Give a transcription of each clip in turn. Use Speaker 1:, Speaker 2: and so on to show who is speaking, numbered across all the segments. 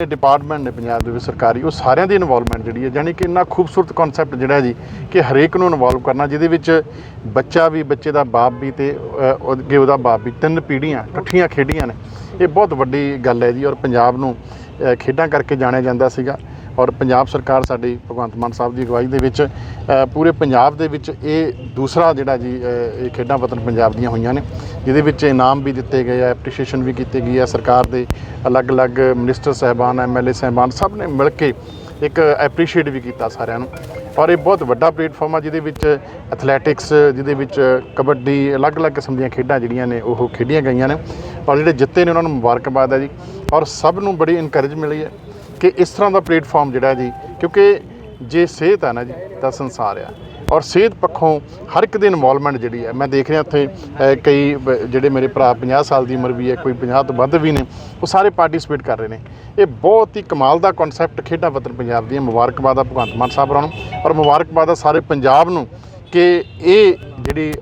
Speaker 1: Department ਨੇ ਪੰਜਾਬ ਦੇ ਵਿੱਚ ਸਰਕਾਰੀ, ਉਹ ਸਾਰਿਆਂ ਦੀ ਇਨਵੋਲਵਮੈਂਟ ਜਿਹੜੀ ਹੈ ਯਾਨੀ ਕਿ ਇੰਨਾ ਖੂਬਸੂਰਤ ਕਨਸੈਪਟ ਜਿਹੜਾ ਜੀ, ਕਿ ਹਰੇਕ ਨੂੰ ਇਨਵੋਲਵ ਕਰਨਾ, ਜਿਹਦੇ ਵਿੱਚ ਬੱਚਾ ਵੀ, ਬੱਚੇ ਦਾ ਬਾਪ ਵੀ ਤੇ ਅੱਗੇ ਉਹਦਾ ਬਾਪ ਵੀ ਤਿੰਨ ਪੀੜ੍ਹੀਆਂ ਇਕੱਠੀਆਂ ਖੇਡੀਆਂ ਨੇ। ਇਹ ਬਹੁਤ ਵੱਡੀ ਗੱਲ ਹੈ ਜੀ ਔਰ ਪੰਜਾਬ ਨੂੰ ਖੇਡਾਂ ਕਰਕੇ ਜਾਣਿਆ ਜਾਂਦਾ ਸੀਗਾ ਔਰ ਪੰਜਾਬ ਸਰਕਾਰ ਸਾਡੀ ਭਗਵੰਤ ਮਾਨ ਸਾਹਿਬ ਦੀ ਅਗਵਾਈ ਦੇ ਵਿੱਚ ਪੂਰੇ ਪੰਜਾਬ ਦੇ ਵਿੱਚ ਇਹ ਦੂਸਰਾ ਜਿਹੜਾ ਜੀ ਇਹ ਖੇਡਾਂ ਵਤਨ ਪੰਜਾਬ ਦੀਆਂ ਹੋਈਆਂ ਨੇ, ਜਿਹਦੇ ਵਿੱਚ ਇਨਾਮ ਵੀ ਦਿੱਤੇ ਗਏ ਆ ਐਪਰੀਸ਼ੀਏਸ਼ਨ ਵੀ ਕੀਤੀ ਗਈ ਆ ਸਰਕਾਰ ਦੇ ਅਲੱਗ-ਅਲੱਗ ਮਿਨਿਸਟਰ ਸਹਿਬਾਨ ਐਮਐਲਏ ਸਹਿਬਾਨ, ਸਭ ਨੇ ਮਿਲ ਕੇ ਇੱਕ ਐਪਰੀਸ਼ੀਏਟ ਵੀ ਕੀਤਾ ਸਾਰਿਆਂ ਨੂੰ। ਔਰ ਇਹ ਬਹੁਤ ਵੱਡਾ ਪਲੇਟਫਾਰਮ ਆ, ਜਿਹਦੇ ਵਿੱਚ ਐਥਲੈਟਿਕਸ ਜਿਹਦੇ ਵਿੱਚ ਕਬੱਡੀ, ਅਲੱਗ-ਅਲੱਗ ਕਿਸਮ ਦੀਆਂ ਖੇਡਾਂ ਜਿਹੜੀਆਂ ਨੇ, ਉਹ ਖੇਡੀਆਂ ਗਈਆਂ ਨੇ। ਔਰ ਜਿਹੜੇ ਜਿੱਤੇ ਨੇ, ਉਹਨਾਂ ਨੂੰ ਮੁਬਾਰਕਬਾਦ ਹੈ ਜੀ। ਔਰ ਸਭ ਨੂੰ ਬੜੀ ਇਨਕਰੇਜ ਮਿਲੀ ਹੈ ਕਿ ਇਸ ਤਰ੍ਹਾਂ ਦਾ ਪਲੇਟਫਾਰਮ ਜਿਹੜਾ ਜੀ, ਕਿਉਂਕਿ ਜੇ ਸਿਹਤ ਆ ਨਾ ਜੀ, ਤਾਂ ਸੰਸਾਰ ਆ। ਔਰ ਸਿਹਤ ਪੱਖੋਂ ਹਰ ਇੱਕ ਦੀ ਇਨਵੋਲਵਮੈਂਟ ਜਿਹੜੀ ਹੈ, ਮੈਂ ਦੇਖ ਰਿਹਾ ਉੱਥੇ ਕਈ ਜਿਹੜੇ ਮੇਰੇ ਭਰਾ 50 ਸਾਲ ਦੀ ਉਮਰ ਵੀ ਹੈ, ਕੋਈ 50 ਤੋਂ ਵੱਧ ਵੀ ਨੇ, ਉਹ ਸਾਰੇ ਪਾਰਟਿਸਿਪੇਟ ਕਰ ਰਹੇ ਨੇ। ਇਹ ਬਹੁਤ ਹੀ ਕਮਾਲ ਦਾ ਕਨਸੈਪਟ ਖੇਡਾਂ ਵਤਨ ਪੰਜਾਬ ਦੀਆਂ ਮੁਬਾਰਕਬਾਦ ਆ ਭਗਵੰਤ ਮਾਨ ਸਾਹਿਬ ਹੋਰਾਂ ਨੂੰ। ਔਰ ਮੁਬਾਰਕਬਾਦ ਆ ਸਾਰੇ ਪੰਜਾਬ ਨੂੰ ਕਿ ਇਹ ਜਿਹੜੀ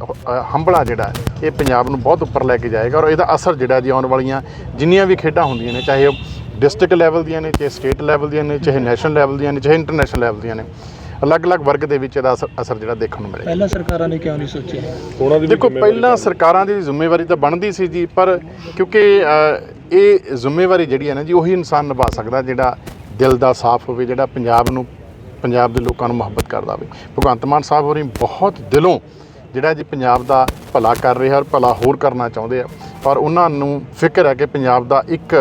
Speaker 1: ਹੰਬਲਾ ਜਿਹੜਾ ਇਹ ਪੰਜਾਬ ਨੂੰ ਬਹੁਤ ਉੱਪਰ ਲੈ ਕੇ ਜਾਏਗਾ ਔਰ ਇਹਦਾ ਅਸਰ ਜਿਹੜਾ ਜੀ ਆਉਣ ਵਾਲੀਆਂ ਜਿੰਨੀਆਂ ਵੀ ਖੇਡਾਂ ਹੁੰਦੀਆਂ ਨੇ ਚਾਹੇ ਉਹ ਡਿਸਟ੍ਰਿਕਟ ਲੈਵਲ ਦੀਆਂ ਨੇ ਚਾਹੇ ਸਟੇਟ ਲੈਵਲ ਦੀਆਂ ਨੇ ਚਾਹੇ ਨੈਸ਼ਨਲ ਲੈਵਲ ਦੀਆਂ ਨੇ ਚਾਹੇ ਇੰਟਰਨੈਸ਼ਨਲ ਲੈਵਲ ਦੀਆਂ ਨੇ ਅਲੱਗ-ਅਲੱਗ ਵਰਗ ਦੇ ਵਿੱਚ ਇਹਦਾ ਅਸਰ- ਅਸਰ ਜਿਹੜਾ ਦੇਖਣ ਨੂੰ ਮਿਲੇਗਾ।
Speaker 2: ਪਹਿਲਾਂ ਸਰਕਾਰਾਂ ਨੇ ਕਿਉਂ ਨਹੀਂ ਸੋਚਿਆ?
Speaker 3: ਉਹਨਾਂ ਦੀ
Speaker 1: ਦੇਖੋ ਪਹਿਲਾਂ ਸਰਕਾਰਾਂ ਦੀ ਜ਼ਿੰਮੇਵਾਰੀ ਤਾਂ ਬਣਦੀ ਸੀ ਜੀ ਪਰ ਕਿਉਂਕਿ ਇਹ ਜ਼ਿੰਮੇਵਾਰੀ ਜਿਹੜੀ ਹੈ ਨਾ ਜੀ ਉਹੀ ਇਨਸਾਨ ਨਿਭਾ ਸਕਦਾ ਜਿਹੜਾ ਦਿਲ ਦਾ ਸਾਫ਼ ਹੋਵੇ ਜਿਹੜਾ ਪੰਜਾਬ ਨੂੰ ਪੰਜਾਬ ਦੇ ਲੋਕਾਂ ਨੂੰ ਮੁਹੱਬਤ ਕਰਦਾ ਹੋਵੇ। ਭਗਵੰਤ ਮਾਨ ਸਾਹਿਬ ਹੋਰੀ ਬਹੁਤ ਦਿਲੋਂ ਜਿਹੜਾ ਜੀ ਪੰਜਾਬ ਦਾ ਭਲਾ ਕਰ ਰਿਹਾ ਔਰ ਭਲਾ ਹੋਰ ਕਰਨਾ ਚਾਹੁੰਦੇ ਆ, ਪਰ ਉਹਨਾਂ ਨੂੰ ਫਿਕਰ ਹੈ ਕਿ ਪੰਜਾਬ ਦਾ ਇੱਕ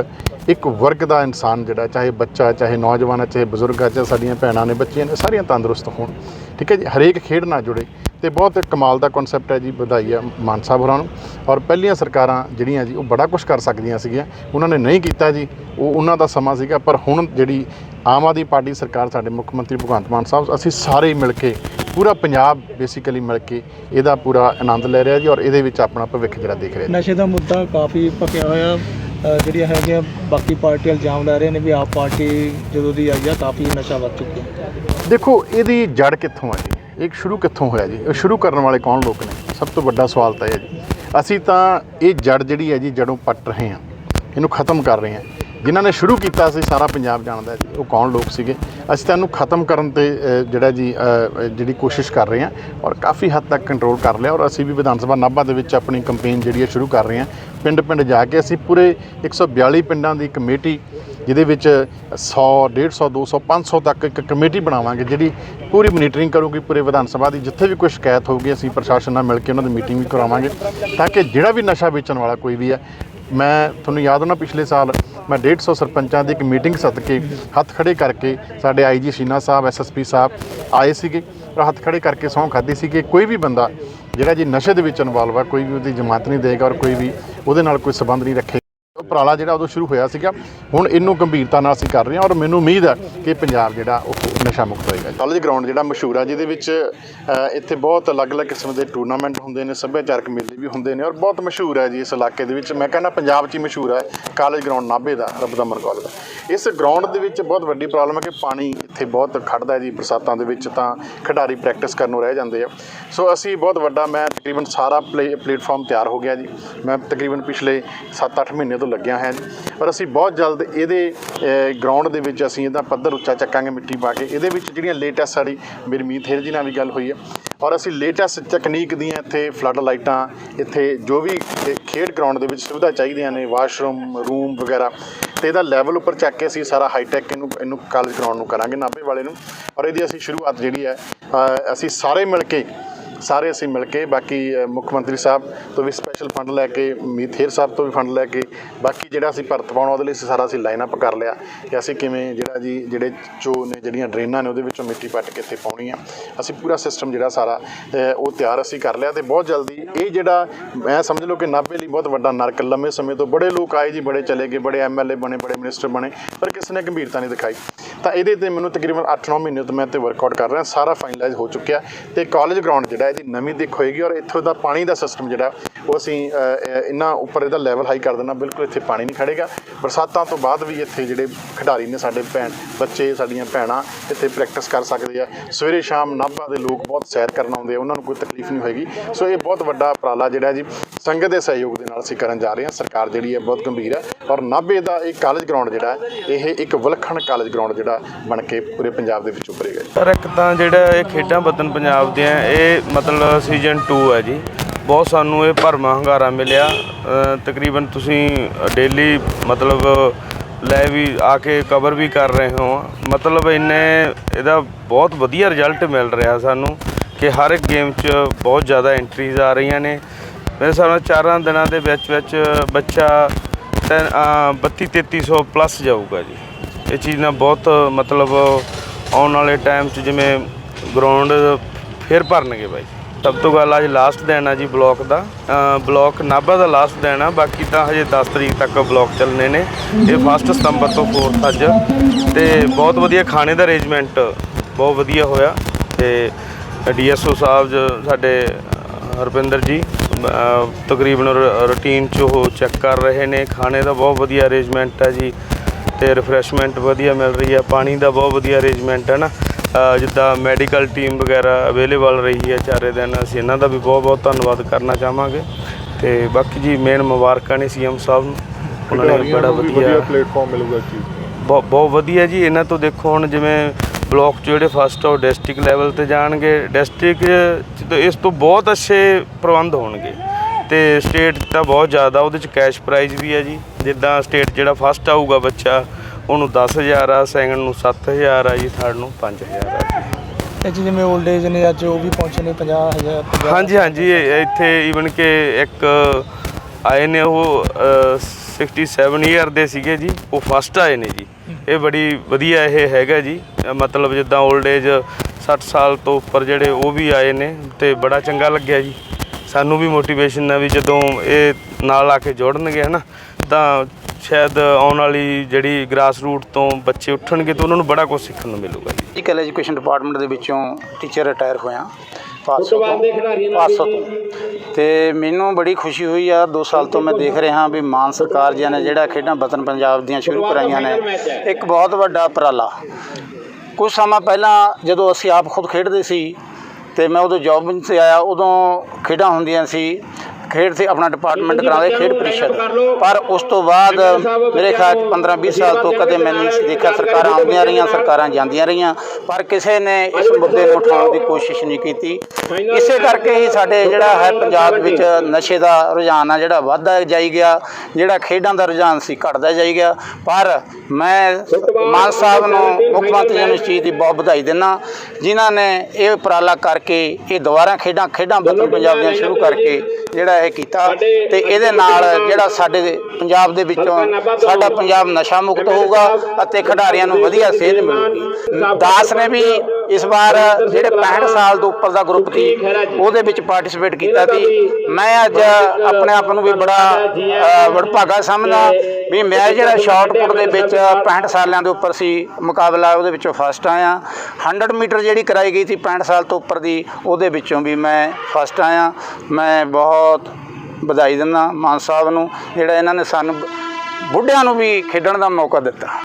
Speaker 1: ਇੱਕ ਵਰਗ ਦਾ ਇਨਸਾਨ ਜਿਹੜਾ, ਚਾਹੇ ਬੱਚਾ, ਚਾਹੇ ਨੌਜਵਾਨ ਹੈ, ਚਾਹੇ ਬਜ਼ੁਰਗ ਹੈ, ਚਾਹੇ ਸਾਡੀਆਂ ਭੈਣਾਂ ਨੇ, ਬੱਚੀਆਂ ਨੇ, ਸਾਰੀਆਂ ਤੰਦਰੁਸਤ ਹੋਣ। ਠੀਕ ਹੈ ਜੀ? ਹਰੇਕ ਖੇਡ ਨਾਲ ਜੁੜੇ ਤੇ ਬਹੁਤ ਕਮਾਲ ਦਾ ਕਨਸੈਪਟ ਹੈ ਜੀ, ਵਧਾਈ ਆ ਮਾਨ ਸਾਹਿਬ ਹੋਰਾਂ ਨੂੰ। ਔਰ ਪਹਿਲੀਆਂ ਸਰਕਾਰਾਂ ਜਿਹੜੀਆਂ ਜੀ, ਉਹ ਬੜਾ ਕੁਝ ਕਰ ਸਕਦੀਆਂ ਸੀਗੀਆਂ। ਉਹਨਾਂ ਨੇ ਨਹੀਂ ਕੀਤਾ ਜੀ, ਉਹ ਉਹਨਾਂ ਦਾ ਸਮਾਂ ਸੀਗਾ, ਪਰ ਹੁਣ ਜਿਹੜੀ ਆਮ ਆਦਮੀ ਪਾਰਟੀ ਸਰਕਾਰ, ਸਾਡੇ ਮੁੱਖ ਮੰਤਰੀ ਭਗਵੰਤ ਮਾਨ ਸਾਹਿਬ, ਅਸੀਂ ਸਾਰੇ ਮਿਲ ਕੇ ਪੂਰਾ ਪੰਜਾਬ ਬੇਸਿਕਲੀ ਮਿਲ ਕੇ ਇਹਦਾ ਪੂਰਾ ਆਨੰਦ ਲੈ ਰਿਹਾ ਜੀ ਔਰ ਇਹਦੇ ਵਿੱਚ ਆਪਣਾ ਭਵਿੱਖ ਜਿਹੜਾ ਦੇਖ ਰਿਹਾ
Speaker 2: ਨਸ਼ੇ ਦਾ ਮੁੱਦਾ ਕਾਫੀ ਪਕਿਆ ਹੋਇਆ ਜਿਹੜੀਆਂ ਹੈਗੀਆਂ ਬਾਕੀ ਪਾਰਟੀਆਂ ਇਲਜ਼ਾਮ ਲਾ ਰਹੇ ਨੇ ਵੀ ਆਪ ਪਾਰਟੀ ਜਦੋਂ ਦੀ ਆਈ ਆ ਕਾਫੀ ਨਸ਼ਾ ਵੱਧ ਚੁੱਕਿਆ।
Speaker 1: ਦੇਖੋ ਇਹਦੀ ਜੜ ਕਿੱਥੋਂ ਆ ਜੀ? ਇਹ ਸ਼ੁਰੂ ਕਿੱਥੋਂ ਹੋਇਆ ਜੀ? ਇਹ ਸ਼ੁਰੂ ਕਰਨ ਵਾਲੇ ਕੌਣ ਲੋਕ ਨੇ? ਸਭ ਤੋਂ ਵੱਡਾ ਸਵਾਲ ਤਾਂ ਇਹ ਹੈ ਜੀ। ਅਸੀਂ ਤਾਂ ਇਹ ਜੜ ਜਿਹੜੀ ਹੈ ਜੀ ਜੜੋਂ ਪੱਟ ਰਹੇ ਹਾਂ। ਇਹਨੂੰ ਖਤਮ ਕਰ ਰਹੇ ਹਾਂ। ਜਿਨ੍ਹਾਂ ਨੇ ਸ਼ੁਰੂ ਕੀਤਾ ਸੀ ਸਾਰਾ ਪੰਜਾਬ ਜਾਣਦਾ ਹੈ ਜੀ, ਉਹ ਕੌਣ ਲੋਕ ਸੀਗੇ? ਅਸੀਂ ਤਾਂ ਇਹਨੂੰ ਖਤਮ ਕਰਨ ਤੇ ਜਿਹੜਾ ਜੀ ਜਿਹੜੀ ਕੋਸ਼ਿਸ਼ ਕਰ ਰਹੇ ਹਾਂ ਔਰ ਕਾਫੀ ਹੱਦ ਤੱਕ ਕੰਟਰੋਲ ਕਰ ਲਿਆ ਔਰ ਅਸੀਂ ਵੀ ਵਿਧਾਨ ਸਭਾ ਨਾਭਾ ਦੇ ਵਿੱਚ ਆਪਣੀ ਕੰਪੇਨ ਜਿਹੜੀ ਹੈ ਸ਼ੁਰੂ ਕਰ ਰਹੇ ਹਾਂ। ਪਿੰਡ ਪਿੰਡ ਜਾ ਕੇ ਅਸੀਂ ਪੂਰੇ 142 ਪਿੰਡਾਂ ਦੀ ਕਮੇਟੀ, ਜਿਹਦੇ ਵਿੱਚ 100 150 200 500 ਤੱਕ ਇੱਕ ਕਮੇਟੀ ਬਣਾਵਾਂਗੇ, ਜਿਹੜੀ ਪੂਰੀ ਮੋਨੀਟਰਿੰਗ ਕਰੂਗੀ ਪੂਰੇ ਵਿਧਾਨ ਸਭਾ ਦੀ। ਜਿੱਥੇ ਵੀ ਕੋਈ ਸ਼ਿਕਾਇਤ ਹੋਊਗੀ, ਅਸੀਂ ਪ੍ਰਸ਼ਾਸਨ ਨਾਲ ਮਿਲ ਕੇ ਉਹਨਾਂ ਦੀ ਮੀਟਿੰਗ ਵੀ ਕਰਾਵਾਂਗੇ, ਤਾਂ ਕਿ ਜਿਹੜਾ ਵੀ ਨਸ਼ਾ ਵੇਚਣ ਵਾਲਾ ਕੋਈ ਵੀ ਹੈ, ਮੈਂ ਤੁਹਾਨੂੰ ਯਾਦ ਹੋਣਾ ਪਿਛਲੇ ਸਾਲ ਮੈਂ 150 ਸਰਪੰਚਾਂ ਦੀ ਇੱਕ ਮੀਟਿੰਗ ਸੱਦ ਕੇ ਹੱਥ ਖੜੇ ਕਰਕੇ ਸਾਡੇ ਆਈਜੀ ਸ਼ੀਨਾ ਸਾਹਿਬ ਐਸਐਸਪੀ ਸਾਹਿਬ ਆਏ ਸੀਗੇ ਔਰ ਹੱਥ ਖੜੇ ਕਰਕੇ ਸਹੁੰ ਖਾਦੀ ਸੀ ਕਿ ਕੋਈ ਵੀ ਬੰਦਾ ਜਿਹੜਾ ਜੀ ਨਸ਼ੇ ਦੇ ਵਿੱਚ ਇਨਵੋਲਵ ਆ, ਕੋਈ ਵੀ ਉਹਦੀ ਜਮਾਤ ਨਹੀਂ ਦੇਗਾ ਔਰ ਕੋਈ ਵੀ ਉਹਦੇ ਨਾਲ ਕੋਈ ਸਬੰਧ ਨਹੀਂ ਰੱਖੇ ਉਪਰਾਲਾ ਜਿਹੜਾ ਉਦੋਂ ਸ਼ੁਰੂ ਹੋਇਆ ਸੀਗਾ, ਹੁਣ ਇਹਨੂੰ ਗੰਭੀਰਤਾ ਨਾਲ ਅਸੀਂ ਕਰ ਰਹੇ ਹਾਂ ਔਰ ਮੈਨੂੰ ਉਮੀਦ ਹੈ ਕਿ ਪੰਜਾਬ ਜਿਹੜਾ ਉਹ ਨਸ਼ਾ ਮੁਕਤ ਹੋਏਗਾ ਕਾਲਜ ਗਰਾਊਂਡ ਜਿਹੜਾ ਮਸ਼ਹੂਰ ਆ, ਜਿਹਦੇ ਵਿੱਚ ਇੱਥੇ ਬਹੁਤ ਅਲੱਗ-ਅਲੱਗ ਕਿਸਮ ਦੇ ਟੂਰਨਾਮੈਂਟ ਹੁੰਦੇ ਨੇ, ਸੱਭਿਆਚਾਰਕ ਮੇਲੇ ਵੀ ਹੁੰਦੇ ਨੇ ਔਰ ਬਹੁਤ ਮਸ਼ਹੂਰ ਹੈ ਜੀ ਇਸ ਇਲਾਕੇ ਦੇ ਵਿੱਚ। ਮੈਂ ਕਹਿੰਦਾ ਪੰਜਾਬ 'ਚ ਹੀ ਮਸ਼ਹੂਰ ਹੈ, ਕਾਲਜ ਗਰਾਊਂਡ ਨਾਭੇ ਦਾ, ਰੱਬ ਦਾ ਕਾਲਜ ਦਾ। ਇਸ ਗਰਾਊਂਡ ਦੇ ਵਿੱਚ ਬਹੁਤ ਵੱਡੀ ਪ੍ਰੋਬਲਮ ਹੈ ਕਿ ਪਾਣੀ ਇੱਥੇ ਬਹੁਤ ਖੜਦਾ ਜੀ, ਬਰਸਾਤਾਂ ਦੇ ਵਿੱਚ ਤਾਂ ਖਿਡਾਰੀ ਪ੍ਰੈਕਟਿਸ ਕਰਨ ਨੂੰ ਰਹਿ ਜਾਂਦੇ ਆ। ਸੋ ਅਸੀਂ ਬਹੁਤ ਵੱਡਾ, ਮੈਂ ਤਕਰੀਬਨ ਸਾਰਾ ਪਲੇ ਪਲੇਟਫਾਰਮ ਤਿਆਰ ਹੋ ਗਿਆ ਜੀ। ਮੈਂ ਤਕਰੀਬਨ ਪਿਛਲੇ 7-8 ਮਹੀਨੇ ਤੋਂ ਲੱਗਿਆ ਹਾਂ ਜੀ। ਔਰ ਅਸੀਂ ਬਹੁਤ ਜਲਦ ਇਹਦੇ ਗਰਾਊਂਡ ਦੇ ਵਿੱਚ ਅਸੀਂ ਇਹਦਾ ਪੱਧਰ ਉੱਚਾ ਚੱਕਾਂਗੇ ਮਿੱਟੀ ਪਾ ਕੇ। ਇਹਦੇ ਵਿੱਚ ਜਿਹੜੀਆਂ ਲੇਟੈਸਟ ਸਾਡੀ ਮੇਰੀ ਮੀਤ ਹੇਰ ਜੀ ਨਾਲ ਵੀ ਗੱਲ ਹੋਈ ਹੈ। ਔਰ ਅਸੀਂ ਲੇਟੈਸਟ ਤਕਨੀਕ ਦੀਆਂ ਇੱਥੇ ਫਲੱਡ ਲਾਈਟਾਂ ਇੱਥੇ ਜੋ ਵੀ ਖੇਡ ਗਰਾਊਂਡ ਦੇ ਵਿੱਚ ਸੁਵਿਧਾ ਚਾਹੀਦੀਆਂ ਨੇ ਵਾਸ਼ਰੂਮ ਰੂਮ ਵਗੈਰਾ, ਤੇ ਇਹਦਾ ਲੈਵਲ ਉੱਪਰ ਚੱਕ ਕੇ ਅਸੀਂ ਸਾਰਾ ਹਾਈਟੈਕ ਇਹਨੂੰ ਇਹਨੂੰ ਕਾਲਜ ਗਰਾਊਂਡ ਨੂੰ ਕਰਾਂਗੇ ਨਾਭੇ ਵਾਲੇ ਨੂੰ। ਔਰ ਇਹਦੀ ਅਸੀਂ ਸ਼ੁਰੂਆਤ ਜਿਹੜੀ ਹੈ ਅਸੀਂ ਸਾਰੇ ਮਿਲ ਕੇ ਸਾਰੇ ਅਸੀਂ ਮਿਲ ਕੇ, ਬਾਕੀ ਮੁੱਖ ਮੰਤਰੀ ਸਾਹਿਬ ਤੋਂ ਵੀ ਸਪੈਸ਼ਲ ਫੰਡ ਲੈ ਕੇ ਮੀਥੇਰ ਸਾਹਿਬ ਤੋਂ ਵੀ ਫੰਡ ਲੈ ਕੇ, ਬਾਕੀ ਜਿਹੜਾ ਅਸੀਂ ਭਰਤ ਪਾਉਣਾ ਉਹਦੇ ਲਈ ਅਸੀਂ ਸਾਰਾ ਅਸੀਂ ਲਾਈਨ ਅਪ ਕਰ ਲਿਆ ਕਿ ਅਸੀਂ ਕਿਵੇਂ ਜਿਹੜਾ ਜੀ, ਜਿਹੜੇ ਚੋ ਨੇ, ਜਿਹੜੀਆਂ ਡਰੇਨਾਂ ਨੇ ਉਹਦੇ ਵਿੱਚੋਂ ਮਿੱਟੀ ਪੱਟ ਕੇ ਇੱਥੇ ਪਾਉਣੀ ਆ। ਅਸੀਂ ਪੂਰਾ ਸਿਸਟਮ ਜਿਹੜਾ ਸਾਰਾ ਉਹ ਤਿਆਰ ਅਸੀਂ ਕਰ ਲਿਆ ਤੇ ਬਹੁਤ ਜਲਦੀ ਇਹ ਜਿਹੜਾ ਮੈਂ ਸਮਝ ਲਓ ਕਿ ਨਾਭੇ ਲਈ ਬਹੁਤ ਵੱਡਾ ਨਰਕ ਲੰਮੇ ਸਮੇਂ ਤੋਂ ਬੜੇ ਲੋਕ ਆਏ ਜੀ, ਬੜੇ ਚਲੇ ਗਏ, ਬੜੇ ਐਮਐਲਏ ਬਣੇ, ਬੜੇ ਮਿਨਿਸਟਰ ਬਣੇ, ਪਰ ਕਿਸੇ ਨੇ ਗੰਭੀਰਤਾ ਨਹੀਂ ਦਿਖਾਈ। ਤਾਂ ਇਹਦੇ ਤੇ ਮੈਨੂੰ ਤਕਰੀਬਨ 8-9 ਮਹੀਨੇ ਤੋਂ ਮੈਂ ਤੇ ਵਰਕਆਊਟ ਕਰ ਰਿਹਾ ਸਾਰਾ ਫਾਈਨਲਾਈਜ਼ ਹੋ ਚੁੱਕਿਆ ਤੇ ਕਾਲਜ ਗਰਾਊਂਡ ਜਿਹੜਾ ਇਹਦੀ ਨਵੀਂ ਦਿੱਖ ਹੋਏਗੀ ਔਰ ਇੱਥੋਂ ਦਾ ਪਾਣੀ ਦਾ ਸਿਸਟਮ ਜਿਹੜਾ ਉਹ ਅਸੀਂ ਇੰਨਾ ਉੱਪਰ ਇਹਦਾ ਲੈਵਲ ਹਾਈ ਕਰ ਦੇਣਾ ਬਿਲਕੁਲ ਇੱਥੇ ਪਾਣੀ ਨਹੀਂ ਖੜੇਗਾ ਬਰਸਾਤਾਂ ਤੋਂ ਬਾਅਦ ਵੀ ਇੱਥੇ ਜਿਹੜੇ ਖਿਡਾਰੀ ਨੇ ਸਾਡੇ ਭੈਣ ਬੱਚੇ ਸਾਡੀਆਂ ਭੈਣਾਂ ਇੱਥੇ ਪ੍ਰੈਕਟਿਸ ਕਰ ਸਕਦੇ ਆ। ਸਵੇਰੇ ਸ਼ਾਮ ਨਾਭਾ ਦੇ ਲੋਕ ਬਹੁਤ ਸੈਰ ਕਰਨ ਆਉਂਦੇ ਆ ਉਹਨਾਂ ਨੂੰ ਕੋਈ ਤਕਲੀਫ ਨਹੀਂ ਹੋਏਗੀ। ਸੋ ਇਹ ਬਹੁਤ ਵੱਡਾ ਉਪਰਾਲਾ ਜਿਹੜਾ ਜੀ ਸੰਗਤ ਦੇ ਸਹਿਯੋਗ ਦੇ ਨਾਲ ਅਸੀਂ ਕਰਨ ਜਾ ਰਹੇ ਹਾਂ। ਸਰਕਾਰ ਜਿਹੜੀ ਹੈ ਬਹੁਤ ਗੰਭੀਰ ਹੈ ਔਰ ਨਾਭੇ ਦਾ ਇਹ ਕਾਲਜ ਗਰਾਊਂਡ ਜਿਹੜਾ ਹੈ, ਇਹ ਇੱਕ ਵਿਲੱਖਣ ਕਾਲਜ ਗਰਾਊਂਡ ਜਿਹੜਾ ਬਣ ਕੇ ਪੂਰੇ ਪੰਜਾਬ ਦੇ ਵਿੱਚ ਉੱਭਰੇਗਾ ਜੀ
Speaker 3: ਸਰ, ਇੱਕ ਤਾਂ ਜਿਹੜਾ ਇਹ ਖੇਡਾਂ ਵਤਨ ਪੰਜਾਬ ਦੀਆਂ, ਇਹ ਮਤਲਬ ਸੀਜ਼ਨ 2 ਹੈ ਜੀ। ਬਹੁਤ ਸਾਨੂੰ ਇਹ ਭਰਮਾ ਹੰਗਾਰਾ ਮਿਲਿਆ। ਤਕਰੀਬਨ ਤੁਸੀਂ ਡੇਲੀ ਮਤਲਬ ਲੈ ਵੀ, ਆ ਕੇ ਕਵਰ ਵੀ ਕਰ ਰਹੇ ਹੋ। ਮਤਲਬ ਇੰਨੇ, ਇਹਦਾ ਬਹੁਤ ਵਧੀਆ ਰਿਜ਼ਲਟ ਮਿਲ ਰਿਹਾ ਸਾਨੂੰ ਕਿ ਹਰ ਇੱਕ ਗੇਮ 'ਚ ਬਹੁਤ ਜ਼ਿਆਦਾ ਐਂਟਰੀਜ਼ ਆ ਰਹੀਆਂ ਨੇ। ਮੇਰੇ ਹਿਸਾਬ ਨਾਲ ਚਾਰਾਂ ਦਿਨਾਂ ਦੇ ਵਿੱਚ ਵਿੱਚ ਬੱਚਾ 32 3300 ਪਲੱਸ ਜਾਊਗਾ ਜੀ। ਇਹ ਚੀਜ਼ ਨਾਲ ਬਹੁਤ ਮਤਲਬ ਆਉਣ ਵਾਲੇ ਟਾਈਮ 'ਚ ਜਿਵੇਂ ਗਰਾਊਂਡ ਫਿਰ ਭਰਨਗੇ ਬਾਈ। ਸਭ ਤੋਂ ਗੱਲ ਅੱਜ ਲਾਸਟ ਦਿਨ ਆ ਜੀ ਬਲਾਕ ਦਾ। ਅ, ਨਾਭਾ ਦਾ ਲਾਸਟ ਦਿਨ ਆ ਬਾਕੀ ਤਾਂ ਹਜੇ 10 ਤਰੀਕ ਤੱਕ ਬਲਾਕ ਚੱਲਣੇ ਨੇ। ਇਹ ਫਸਟ ਸਤੰਬਰ ਤੋਂ 4th ਅੱਜ। ਤੇ ਬਹੁਤ ਵਧੀਆ ਖਾਣੇ ਦਾ ਅਰੇਂਜਮੈਂਟ ਬਹੁਤ ਵਧੀਆ ਹੋਇਆ। ਤੇ ਡੀਐਸਓ ਸਾਹਿਬ ਸਾਡੇ ਹਰਪਿੰਦਰ ਜੀ ਅ, ਤਕਰੀਬਨ ਰੂਟੀਨ 'ਚ ਉਹ ਚੈੱਕ ਕਰ ਰਹੇ ਨੇ। ਖਾਣੇ ਦਾ ਬਹੁਤ ਵਧੀਆ ਅਰੇਂਜਮੈਂਟ ਹੈ ਜੀ। ਤੇ ਰਿਫਰੈਸ਼ਮੈਂਟ ਵਧੀਆ ਮਿਲ ਰਹੀ ਹੈ ਪਾਣੀ ਦਾ ਬਹੁਤ ਵਧੀਆ ਅਰੇਂਜਮੈਂਟ ਹੈ ਨਾ। ਜਿੱਦਾਂ ਮੈਡੀਕਲ ਟੀਮ ਵਗੈਰਾ ਅਵੇਲੇਬਲ ਰਹੀ ਹੈ ਚਾਰੇ ਦਿਨ ਅਸੀਂ ਇਹਨਾਂ ਦਾ ਵੀ ਬਹੁਤ ਬਹੁਤ ਧੰਨਵਾਦ ਕਰਨਾ ਚਾਹਾਂਗੇ। ਤੇ ਬਾਕੀ ਜੀ ਮੇਨ ਮੁਬਾਰਕਾਂ ਨੇ ਸੀਐਮ ਸਾਹਿਬ ਨੂੰ। ਉਹਨਾਂ ਨੇ ਬੜਾ ਵਧੀਆ
Speaker 1: ਪਲੇਟਫਾਰਮ ਮਿਲੂਗਾ ਚੀਜ਼
Speaker 3: ਬਹੁਤ ਬਹੁਤ ਵਧੀਆ ਜੀ ਇਹਨਾਂ ਤੋਂ ਦੇਖੋ ਹੁਣ ਜਿਵੇਂ ਬਲਾਕ 'ਚ ਜਿਹੜੇ ਫਸਟ ਉਹ ਡਿਸਟ੍ਰਿਕਟ ਲੈਵਲ ਤੇ ਜਾਣਗੇ ਡਿਸਟ੍ਰਿਕਟ ਇਸ ਤੋਂ ਬਹੁਤ ਅੱਛੇ ਪ੍ਰਬੰਧ ਹੋਣਗੇ। ਤੇ ਸਟੇਟ ਤਾਂ ਬਹੁਤ ਜ਼ਿਆਦਾ ਉਹਦੇ 'ਚ ਕੈਸ਼ ਪ੍ਰਾਈਜ਼ ਵੀ ਹੈ ਜੀ। ਜਿੱਦਾਂ ਸਟੇਟ ਜਿਹੜਾ ਫਸਟ ਆਊਗਾ ਬੱਚਾ ਉਹਨੂੰ 10000 ਆ ਸੈਕੰਡ ਨੂੰ 7000 ਆ ਜੀ ਥਰਡ ਨੂੰ 5000 ਆ
Speaker 2: ਇਹ 'ਚ ਜਿਵੇਂ 올ਡ ਏਜ ਨੇ ਅੱਜ ਉਹ ਵੀ ਪਹੁੰਚੇ ਨੇ 50000 ਪੰਜਾਹ-
Speaker 3: ਹਾਂਜੀ ਹਾਂਜੀ ਇਹ ਇੱਥੇ ਈਵਨ ਕਿ ਇੱਕ ਆਏ ਨੇ ਉਹ ਅ, 67 ਇਅਰ ਦੇ ਸੀਗੇ ਜੀ ਉਹ ਫਸਟ ਆਏ ਨੇ ਜੀ। ਇਹ ਬੜੀ ਵਧੀਆ ਇਹ ਹੈਗਾ ਜੀ ਅ, ਮਤਲਬ ਜਿੱਦਾਂ 올ਡ ਏਜ 60 ਸਾਲ ਤੋਂ ਉੱਪਰ ਜਿਹੜੇ ਉਹ ਵੀ ਆਏ ਨੇ ਤੇ ਬੜਾ ਚੰਗਾ ਲੱਗਿਆ ਜੀ। ਸਾਨੂੰ ਵੀ ਮੋਟੀਵੇਸ਼ਨ ਹੈ ਵੀ ਜਦੋਂ ਇਹ ਨਾਲ ਆ ਕੇ ਜੋੜਨਗੇ ਹਨਾ ਤਾਂ ਸ਼ਾਇਦ ਆਉਣ ਵਾਲੀ ਜਿਹੜੀ ਗ੍ਰਾਸ ਰੂਟ ਤੋਂ ਬੱਚੇ ਉੱਠਣਗੇ ਤਾਂ ਉਹਨਾਂ ਨੂੰ ਬੜਾ ਕੁਝ ਸਿੱਖਣ ਨੂੰ ਮਿਲੂਗਾ ਜੀ।
Speaker 4: ਮੈਡੀਕਲ ਐਜੂਕੇਸ਼ਨ ਡਿਪਾਰਟਮੈਂਟ ਦੇ ਵਿੱਚੋਂ ਟੀਚਰ ਰਿਟਾਇਰ ਹੋਇਆ ਪਾਸੋਂ ਤੋਂ ਪਾਸੋਂ ਤੋਂ। ਤੇ ਮੈਨੂੰ ਬੜੀ ਖੁਸ਼ੀ ਹੋਈ ਆ 2 ਸਾਲ ਤੋਂ ਮੈਂ ਦੇਖ ਰਿਹਾ ਵੀ ਮਾਨ ਸਰਕਾਰ ਜੀ ਨੇ ਜਿਹੜਾ ਖੇਡਾਂ ਵਤਨ ਪੰਜਾਬ ਦੀਆਂ ਸ਼ੁਰੂ ਕਰਾਈਆਂ ਨੇ ਇੱਕ ਬਹੁਤ ਵੱਡਾ ਉਪਰਾਲਾ। ਕੁਝ ਸਮਾਂ ਪਹਿਲਾਂ ਜਦੋਂ ਅਸੀਂ ਆਪ ਖੁਦ ਖੇਡਦੇ ਸੀ ਤੇ ਮੈਂ ਉਦੋਂ ਜੌਬ 'ਤੇ ਆਇਆ ਉਦੋਂ ਖੇਡਾਂ ਹੁੰਦੀਆਂ ਸੀ। ਖੇਡ ਤੇ ਆਪਣਾ ਡਿਪਾਰਟਮੈਂਟ ਕਰਾਉਂਦੇ ਖੇਡ ਪ੍ਰੀਸ਼ਦ। ਪਰ ਉਸ ਤੋਂ ਬਾਅਦ ਮੇਰੇ ਖਿਆਲ 'ਚ 15 20 ਸਾਲ ਤੋਂ ਕਦੇ ਮੈਂ ਨਹੀਂ ਸੀ ਦੇਖਿਆ ਸਰਕਾਰਾਂ ਆਉਂਦੀਆਂ ਰਹੀਆਂ ਸਰਕਾਰਾਂ ਜਾਂਦੀਆਂ ਰਹੀਆਂ ਪਰ ਕਿਸੇ ਨੇ ਇਸ ਮੁੱਦੇ ਨੂੰ ਉਠਾਉਣ ਦੀ ਕੋਸ਼ਿਸ਼ ਨਹੀਂ ਕੀਤੀ। ਇਸੇ ਕਰਕੇ ਹੀ ਸਾਡੇ ਜਿਹੜਾ ਹੈ ਪੰਜਾਬ ਵਿੱਚ ਨਸ਼ੇ ਦਾ ਰੁਝਾਨ ਆ ਜਿਹੜਾ ਵੱਧਦਾ ਜਾਈ ਗਿਆ ਜਿਹੜਾ ਖੇਡਾਂ ਦਾ ਰੁਝਾਨ ਸੀ ਘਟਦਾ ਜਾਈ ਗਿਆ। ਪਰ ਮੈਂ ਮਾਨ ਸਾਹਿਬ ਨੂੰ ਮੁੱਖ ਮੰਤਰੀ ਨੂੰ ਇਸ ਚੀਜ਼ ਦੀ ਬਹੁਤ ਵਧਾਈ ਦਿੰਦਾ ਜਿਨ੍ਹਾਂ ਨੇ ਇਹ ਉਪਰਾਲਾ ਕਰਕੇ ਇਹ ਦੁਬਾਰਾ ਖੇਡਾਂ ਖੇਡਾਂ ਵਤਨ ਪੰਜਾਬ ਦੀਆਂ ਸ਼ੁਰੂ ਕਰਕੇ ਜਿਹੜਾ ਇਹ ਕੀਤਾ ਤੇ ਇਹਦੇ ਨਾਲ ਜਿਹੜਾ ਸਾਡੇ ਪੰਜਾਬ ਦੇ ਵਿੱਚੋਂ ਸਾਡਾ ਪੰਜਾਬ ਨਸ਼ਾ ਮੁਕਤ ਹੋਊਗਾ ਅਤੇ ਖਿਡਾਰੀਆਂ ਨੂੰ ਵਧੀਆ ਸੇਧ ਮਿਲੂਗੀ। ਦਾਸ ਨੇ ਵੀ ਇਸ ਵਾਰ ਜਿਹੜੇ 65 ਸਾਲ ਤੋਂ ਉੱਪਰ ਦਾ ਗਰੁੱਪ ਸੀ ਉਹਦੇ ਵਿੱਚ ਪਾਰਟਿਸਿਪੇਟ ਕੀਤਾ ਸੀ। ਮੈਂ ਅੱਜ ਆਪਣੇ ਆਪ ਨੂੰ ਵੀ ਬੜਾ ਵਡਭਾਗਾ ਸਮਝਦਾ। ਵੀ ਮੈਂ ਜਿਹੜਾ ਸ਼ਾਰਟ ਪੁੱਟ ਦੇ ਵਿੱਚ 65 ਸਾਲਾਂ ਦੇ ਉੱਪਰ ਸੀ ਮੁਕਾਬਲਾ ਉਹਦੇ ਵਿੱਚੋਂ ਫਸਟ ਆਇਆ। 100 ਮੀਟਰ ਜਿਹੜੀ ਕਰਾਈ ਗਈ ਸੀ 65 ਸਾਲ ਤੋਂ ਉੱਪਰ ਦੀ ਉਹਦੇ ਵਿੱਚੋਂ ਵੀ ਮੈਂ ਫਸਟ ਆਇਆ। ਮੈਂ ਬਹੁਤ ਵਧਾਈ ਦਿੰਦਾ ਮਾਨ ਸਾਹਿਬ ਨੂੰ ਜਿਹੜਾ ਇਹਨਾਂ ਨੇ ਸਾਨੂੰ ਬੁੱਢਿਆਂ ਨੂੰ ਵੀ ਖੇਡਣ ਦਾ ਮੌਕਾ ਦਿੱਤਾ।